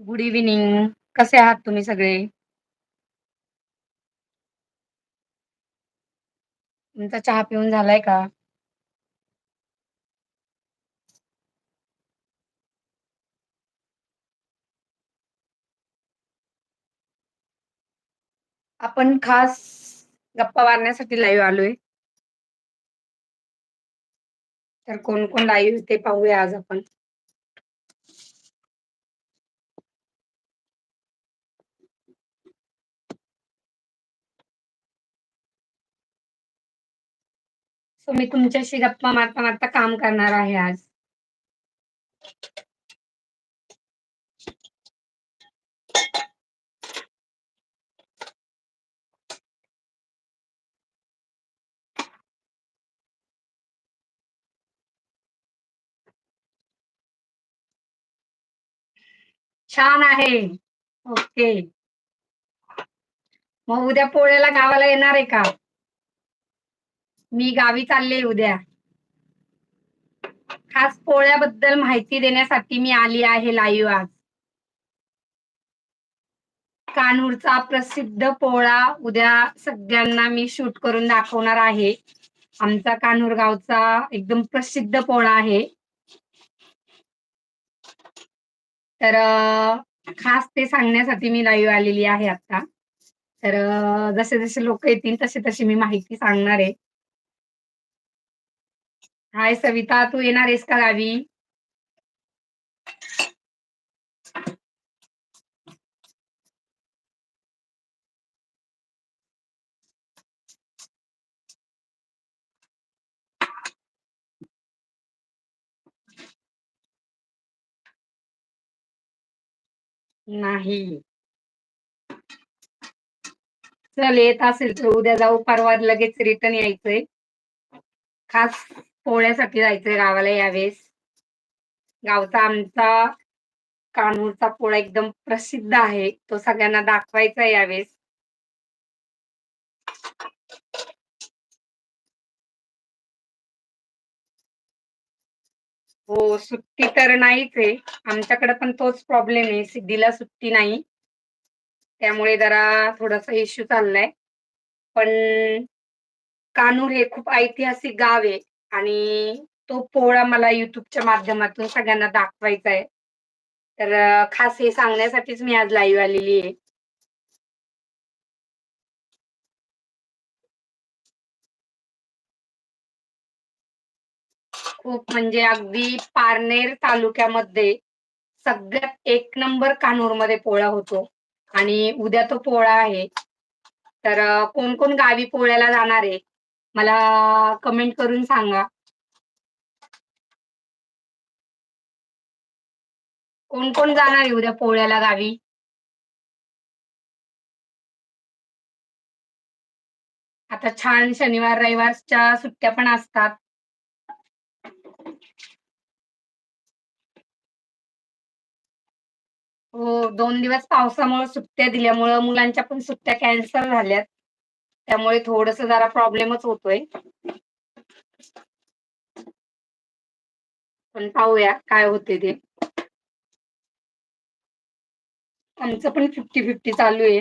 Good evening कसे आहात तुम्ही सगळे? तुमचा चहा पिऊन झालाय का? आपण खास गप्पा मारण्यासाठी लाईव्ह आलोय. तर कोण कोण लाईव्ह ते पाहूया आज आपण. सो मी तुमच्याशी गप्पा मारता मारता काम करणार आहे आज. छान आहे. ओके मग उद्या पोळ्याला गावाला येणार आहे का? मी गावी चालले उद्या. खास पोळ्याबद्दल माहिती देण्यासाठी मी आली आहे लाईव्ह आज. कानूरचा प्रसिद्ध पोळा उद्या सगळ्यांना मी शूट करून दाखवणार आहे. आमचा कानूर गावचा एकदम प्रसिद्ध पोळा आहे. तर खास ते सांगण्यासाठी मी लाईव्ह आलेली आहे आता. तर जसे जसे लोक येतील तसे तशी मी माहिती सांगणार आहे. हाय सविता तू येणार आहेस का गावी नाही चल येत असेल तर उद्या जाऊ परवा लगेच रिटर्न यायचंय. खास पोळ्यासाठी जायचंय गावाला यावेळेस. गावचा आमचा कानूरचा पोळा एकदम प्रसिद्ध आहे. तो सगळ्यांना दाखवायचा यावेळेस. हो सुट्टी तर नाहीच आहे. आमच्याकडे पण तोच प्रॉब्लेम आहे. सिद्धीला सुट्टी नाही. त्यामुळे जरा थोडासा इश्यू चाललाय. पण कानूर हे खूप ऐतिहासिक गाव आहे. आणि तो पोळा मला युट्यूबच्या माध्यमातून सगळ्यांना दाखवायचा आहे तर खास हे सांगण्यासाठीच मी आज लाईव्ह आलेली आहे. खूप म्हणजे अगदी पारनेर तालुक्यामध्ये सगळ्यात एक नंबर कानूरमध्ये पोळा होतो. आणि उद्या तो पोळा आहे. तर कोण कोण गावी पोळ्याला जाणार आहे? मला कमेंट करून सांगा. कोण कोण जाणार आहे उद्या पोळ्याला गावी? आता छान शनिवार रविवारच्या सुट्ट्या पण असतात. हो दोन दिवस पावसामुळे सुट्ट्या दिल्यामुळं मुलांच्या पण सुट्ट्या कॅन्सल झाल्यात. त्यामुळे थोडस जरा प्रॉब्लेमच होतोय. पण पाहूया काय होते ते. आमचं पण फिफ्टी फिफ्टी चालू आहे.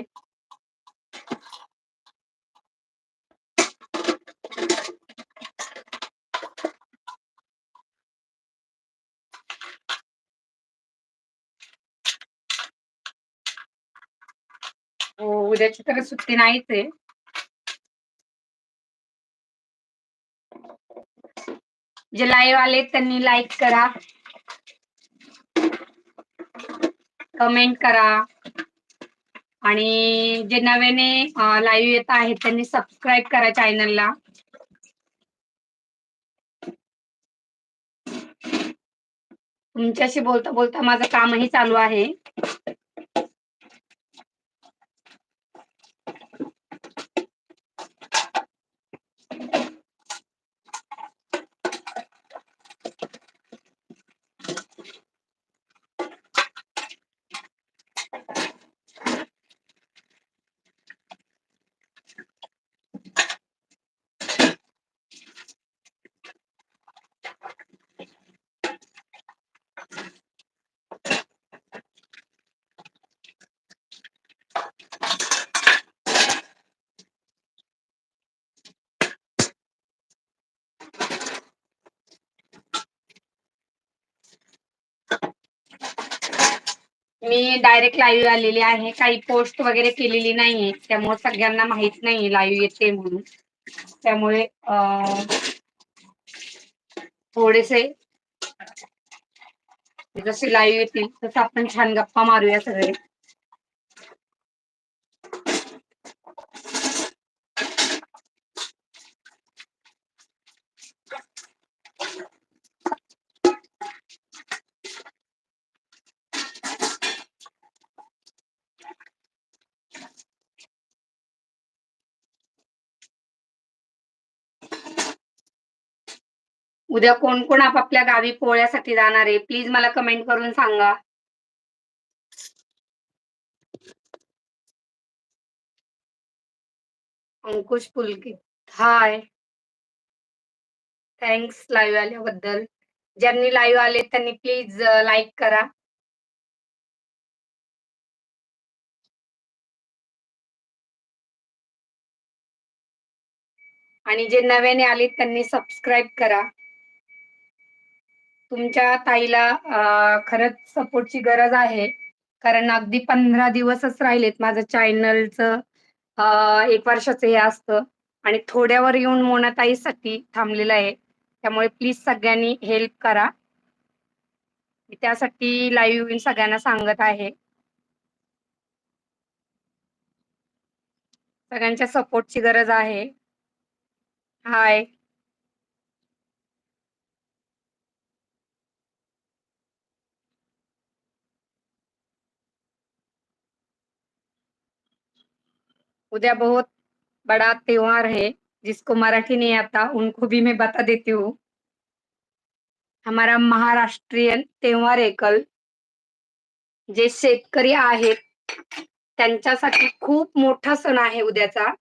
हो उद्याची तर सुट्टी नाहीच आहे. जे लाईव्ह आले त्यांनी लाईक करा. कमेंट करा. आणि जे नव्याने लाईव्ह येत आहेत त्यांनी सबस्क्राईब करा चॅनलला तुमच्याशी बोलता बोलता माझं कामही चालू आहे. डायरेक्ट लाईव्ह आलेली आहे. काही पोस्ट वगैरे केलेली नाहीये. त्यामुळे सगळ्यांना माहीत नाही लाईव्ह येते म्हणून. त्यामुळे थोडेसे जसे लाईव्ह येतील तसं आपण छान गप्पा मारूया सगळे. उद्या कोण कोण आपापल्या गावी पोळ्यासाठी जाणार आहे? प्लीज मला कमेंट करून सांगा. अंकुश पुलकित हाय थँक्स लाईव्ह आल्याबद्दल. ज्यांनी लाईव्ह आले त्यांनी प्लीज लाईक करा. आणि जे नव्याने आले त्यांनी सबस्क्राईब करा. तुमच्या ताईला खरंच सपोर्टची गरज आहे. कारण अगदी पंधरा दिवसच राहिलेत माझं चॅनलचं एक वर्षाचं हे असतं. आणि थोड्यावर येऊन मोनाताईसाठी थांबलेलं आहे. त्यामुळे प्लीज सगळ्यांनी हेल्प करा. मी त्यासाठी लाईव्ह येऊन सगळ्यांना सांगत आहे. सगळ्यांच्या सपोर्टची गरज आहे. हाय उद्या बहुत बड़ा त्योहार है जिसको मराठी नहीं आता उनको भी मैं बता देती हूँ। हमारा महाराष्ट्रीयन त्योहार आहे कल। जे शेतकरी आहेत त्यांच्यासाठी खूप मोठा सण आहे उद्याचा।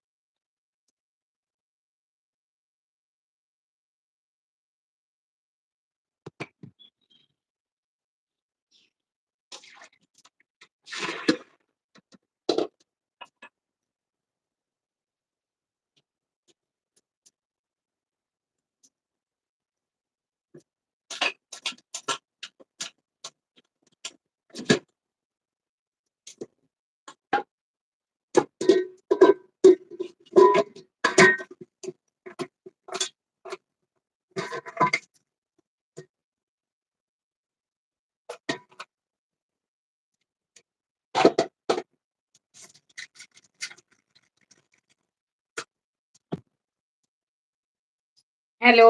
हॅलो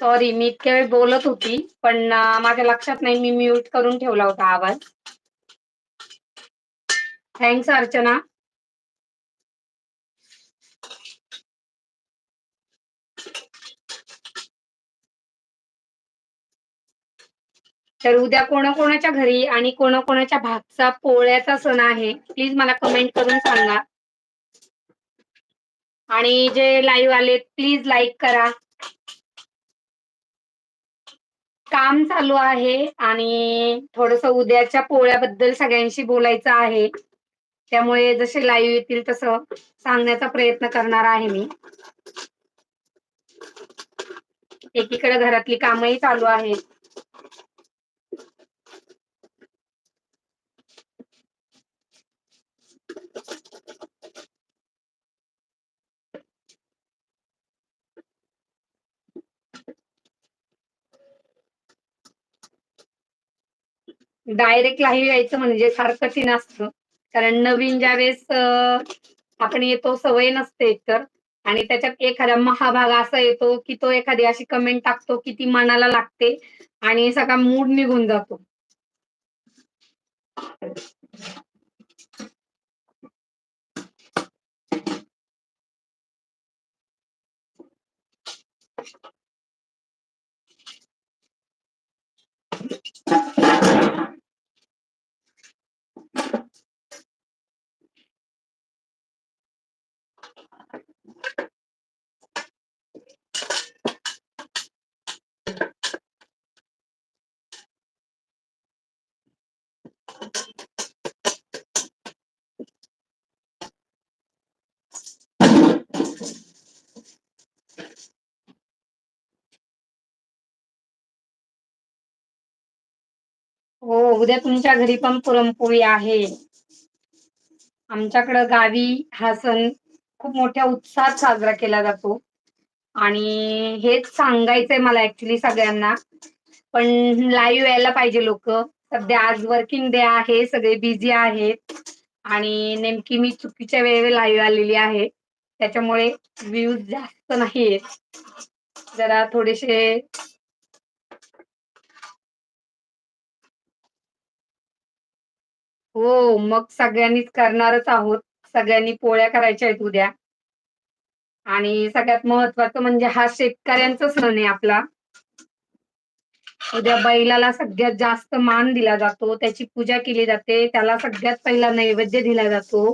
सॉरी मी इतक्या वेळ बोलत होती पण माझ्या लक्षात नाही मी म्यूट करून ठेवला होता आवाज. थँक्स अर्चना. तर उद्या कोणाकोणाच्या घरी आणि कोणाकोणाच्या भागचा पोळ्याचा सण आहे प्लीज मला कमेंट करून सांगा. आणि जे लाईव्ह आले प्लीज लाईक करा. काम चालू आहे आणि थोडस उद्याच्या पोळ्याबद्दल सगळ्यांशी बोलायचं आहे. त्यामुळे जसे लाईव्ह येतील तसं सांगण्याचा प्रयत्न करणार आहे मी. एकीकडे घरातली कामही चालू आहेत. डायरेक्ट लाईव्ह यायचं म्हणजे फार कठीण असतं कारण नवीन ज्यावेळेस वेळेस आपण येतो सवय नसते एकतर. आणि त्याच्यात एखादा महाभाग असा येतो की तो एखादी अशी कमेंट टाकतो की ती मनाला लागते आणि सगळा मूड निघून जातो. हो उद्या तुमच्या घरी पण पुरणपोळी आहे. आमच्याकडं गावी हा सण खूप मोठ्या उत्साहात साजरा केला जातो. आणि हेच सांगायचंय मला ऍक्च्युली सगळ्यांना. पण लाईव्ह यायला पाहिजे लोक. सध्या आज वर्किंग डे आहे सगळे बिझी आहेत. आणि नेमकी मी चुकीच्या वेळेला लाईव्ह आलेली आहे. त्याच्यामुळे व्ह्यूज जास्त नाही आहेत जरा थोडेसे हो मग सगळ्यांनीच करणारच आहोत. सगळ्यांनी पोळ्या करायच्या आहेत उद्या. आणि सगळ्यात महत्वाचं म्हणजे हा शेतकऱ्यांचा सण आहे आपला. उद्या बैलाला सगळ्यात जास्त मान दिला जातो. त्याची पूजा केली जाते. त्याला सगळ्यात पहिला नैवेद्य दिला जातो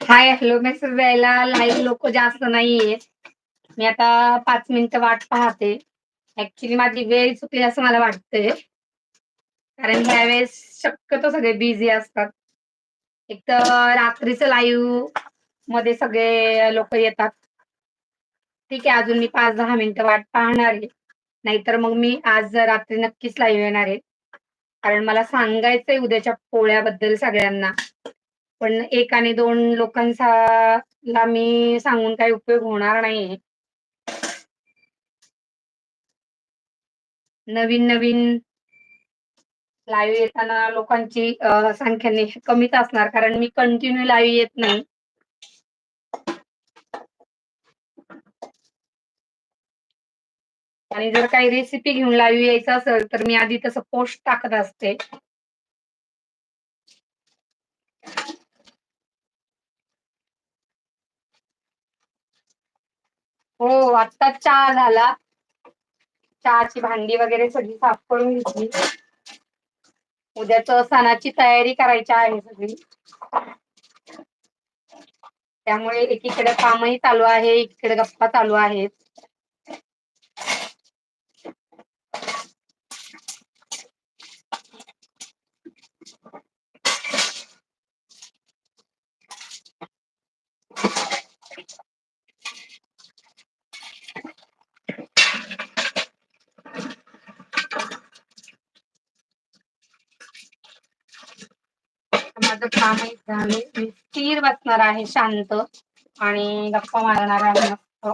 हाय हॅलो मेसेज द्यायला लाईव्ह लोक जास्त नाहीये. मी आता पाच मिनिटं वाट पाहते. ऍक्च्युली माझी वेळ चुकली असं मला वाटतंय. कारण यावेळेस शक्यतो सगळे बिझी असतात. एक तर रात्रीचं लाईव्हमध्ये सगळे लोक येतात. ठीक आहे अजून मी पाच दहा मिनिटं वाट पाहणार आहे. नाहीतर मग मी आज रात्री नक्कीच लाईव्ह येणार आहे. कारण मला सांगायचंय उद्याच्या पोळ्याबद्दल सगळ्यांना. पण एक आणि दोन लोकांचा ला मी सांगून काही उपयोग होणार नाहीये. नवीन नवीन लाईव्ह येताना लोकांची संख्या कमीच असणार कारण मी कंटिन्यू लाईव्ह येत नाही. आणि जर काही रेसिपी घेऊन लाईव्ह यायचं असेल तर मी आधी तसं पोस्ट टाकत असते. हो आता चहा झाला. चहाची भांडी वगैरे सगळी साफ करून घेतली. उद्याच सणाची तयारी करायची आहे सगळी. त्यामुळे एकीकडे कामही चालू आहे एकीकडे गप्पा चालू आहेत. माझं कामही झाले मी स्थिर बसणार आहे शांत. आणि गप्पा मारणार आहे मस्त.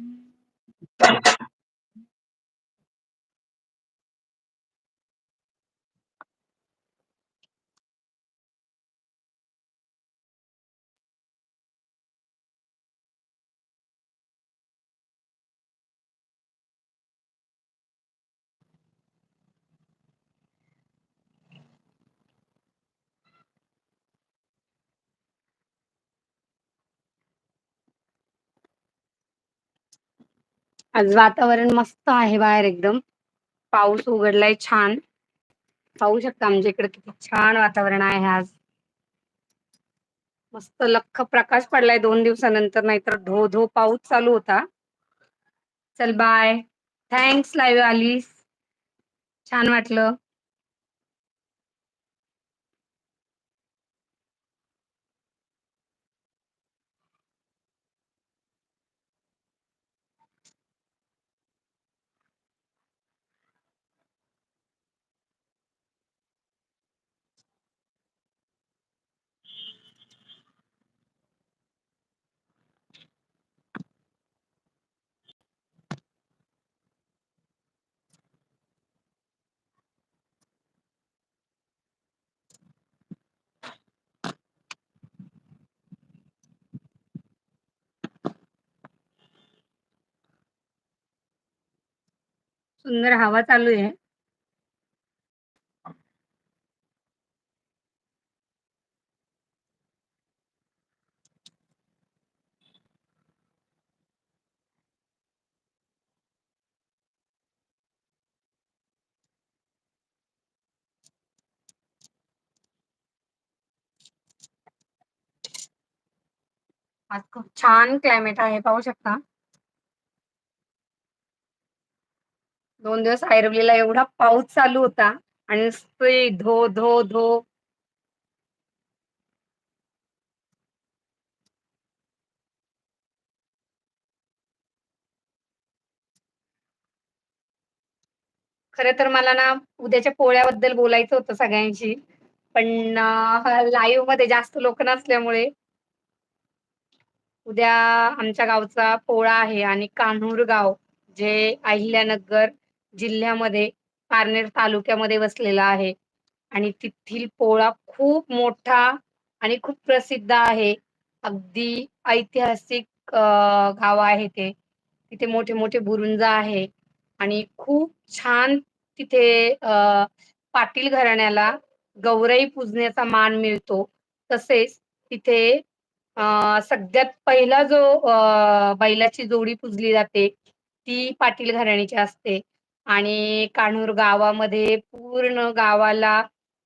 Mm-hmm. आज वातावरण मस्त आहे बाहेर एकदम पाऊस उघडलाय छान. पाहू शकता आमच्या इकडे किती छान वातावरण आहे आज. मस्त लख्ख प्रकाश पडलाय दोन दिवसानंतर नाहीतर धो धो पाऊस चालू होता. चल बाय थँक्स लाईव्ह आलीस छान वाटलं. सुंदर हवा चालू है आज खूप छान क्लाइमेट है पाहू शकता. दोन दिवस ऐरोलीला एवढा पाऊस चालू होता आणि नुसती धो, धो, धो. खर तर मला ना उद्याच्या पोळ्याबद्दल बोलायचं होतं सगळ्यांशी. पण लाईव्हमध्ये जास्त लोक नसल्यामुळे उद्या आमच्या गावचा पोळा आहे आणि कान्हूर गाव जे अहिल्यानगर जिल्ह्यामध्ये पारनेर तालुक्यामध्ये वसलेला आहे आणि तेथील पोळा खूप मोठा आणि खूप प्रसिद्ध आहे. अगदी ऐतिहासिक गाव आहे ते. तिथे मोठे-मोठे बुरुंज आहे आणि खूप छान तिथे पाटील घराण्याला गौरई पूजण्याचा मान मिळतो. तसेच तिथे सगळ्यात पहिला जो बैलाची जोडी पूजली जाते, ती पाटील घराण्याची असते आणि कान्हूर गावामध्ये पूर्ण गावाला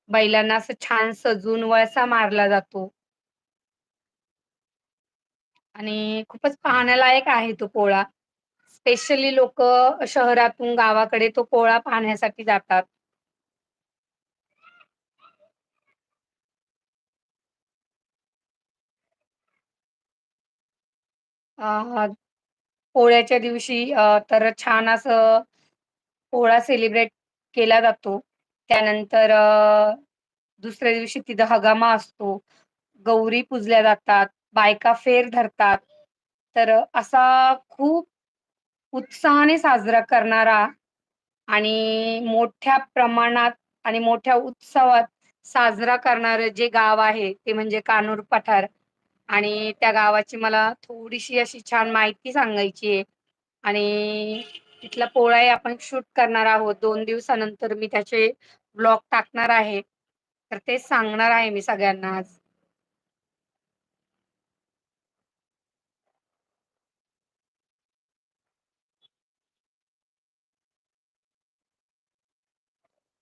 बैलांना असं छान सजून वळसा मारला जातो. आणि खूपच पाहण्यालायक आहे तो पोळा. स्पेशली लोक शहरातून गावाकडे तो पोळा पाहण्यासाठी जातात. पोळ्याच्या दिवशी तर छान असं पोळा सेलिब्रेट केला जातो. त्यानंतर दुसऱ्या दिवशी तिथं हगामा असतो. गौरी पूजल्या जातात, बायका फेर धरतात. तर असा खूप उत्साहाने साजरा करणारा आणि मोठ्या प्रमाणात आणि मोठ्या उत्सवात साजरा करणारं जे गाव आहे, ते म्हणजे कानूर पठार आणि त्या गावाची मला थोडीशी अशी छान माहिती सांगायची आहे आणि तिथला पोळाही आपण शूट करणार आहोत. दोन दिवसानंतर मी त्याचे ब्लॉग टाकणार आहे. तर ते सांगणार आहे मी सगळ्यांना आज.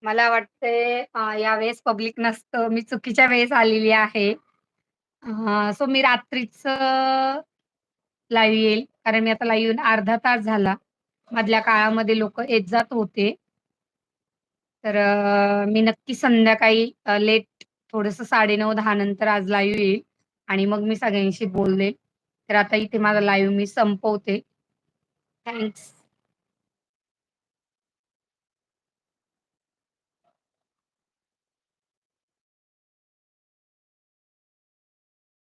मला वाटतंय या यावेळेस पब्लिक नसतं. मी चुकीच्या वेळेस आलेली आहे. सो मी रात्रीच लाईव्ह येईल. कारण मी आता लाईव्ह येऊन अर्धा तास झाला. मधल्या काळामध्ये लोक येत-जात होते. तर मी नक्की संध्याकाळी लेट थोडस साडेनऊ दहा नंतर आज लाईव्ह येईल आणि मग मी सगळ्यांशी बोलले तर आता इथे माझा लाईव्ह मी संपवते. थँक्स.